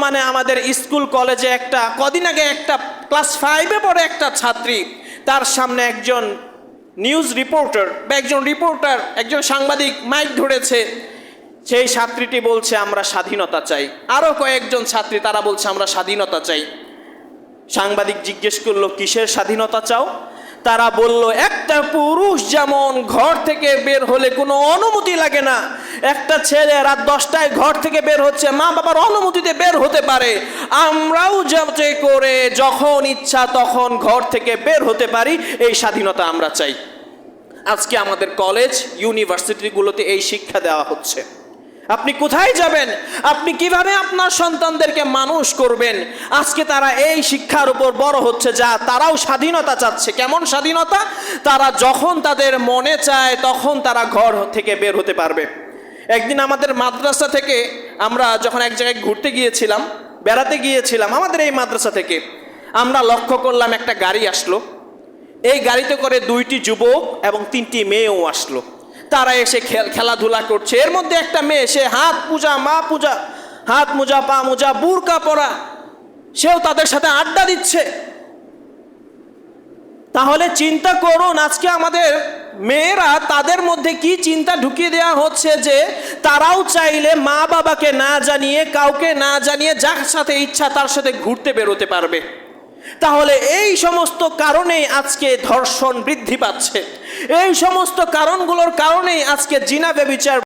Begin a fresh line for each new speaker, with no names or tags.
মানে আমাদের স্কুল, কলেজে একটা, কদিন আগে একটা, ক্লাস ফাইভে পড়ে একটা ছাত্রী। তার সামনে একজন নিউজ রিপোর্টার বা একজন রিপোর্টার একজন সাংবাদিক মাইক ধরেছে। সেই ছাত্রীটি বলছে, আমরা স্বাধীনতা চাই। আরও কয়েকজন ছাত্রী, তারা বলছে, আমরা স্বাধীনতা চাই। সাংবাদিক জিজ্ঞেস করল, কিসের স্বাধীনতা চাও? তারা বলল, একটা পুরুষ যেমন ঘর থেকে বের হলে কোনো অনুমতি লাগে না, একটা ছেলে রাত দশটায় ঘর থেকে বের হচ্ছে, মা বাবার অনুমতিতে বের হতে পারে। আমরাও যাতে করে যখন ইচ্ছা তখন ঘর থেকে বের হতে পারি, এই স্বাধীনতা আমরা চাই। আজকে আমাদের কলেজ, ইউনিভার্সিটিগুলোতে এই শিক্ষা দেওয়া হচ্ছে। আপনি কোথায় যাবেন? আপনি কীভাবে আপনার সন্তানদেরকে মানুষ করবেন? আজকে তারা এই শিক্ষার উপর বড় হচ্ছে, যা তারাও স্বাধীনতা চাচ্ছে। কেমন স্বাধীনতা? তারা যখন তাদের মনে চায়, তখন তারা ঘর থেকে বের হতে পারবে। একদিন আমাদের মাদ্রাসা থেকে আমরা যখন এক জায়গায় ঘুরতে গিয়েছিলাম, বেড়াতে গিয়েছিলাম, আমাদের এই মাদ্রাসা থেকে, আমরা লক্ষ্য করলাম একটা গাড়ি আসলো। এই গাড়িতে করে দুইটি যুবক এবং তিনটি মেয়েও আসলো। তারা এসে খেল- খেলাধুলা করছে। এর মধ্যে একটা মেয়ে, সে হাত পূজা, মা পূজা, হাত মোজা, পা মোজা, বুরকা পরা, সেও তাদের সাথে আড্ডা দিচ্ছে। তাহলে চিন্তা করুন, আজকে আমাদের মেয়েরা তাদের মধ্যে কি চিন্তা ঢুকিয়ে দেওয়া হচ্ছে যে তারাও চাইলে মা বাবাকে না জানিয়ে, কাউকে না জানিয়ে যার সাথে ইচ্ছা তার সাথে ঘুরতে বেরোতে পারবে। তাহলে এই সমস্ত কারণেই আজকে ধর্ষণ বৃদ্ধি পাচ্ছে। এই সমস্ত কারণগুলোর কারণেই আজকে জিনা বেবিচার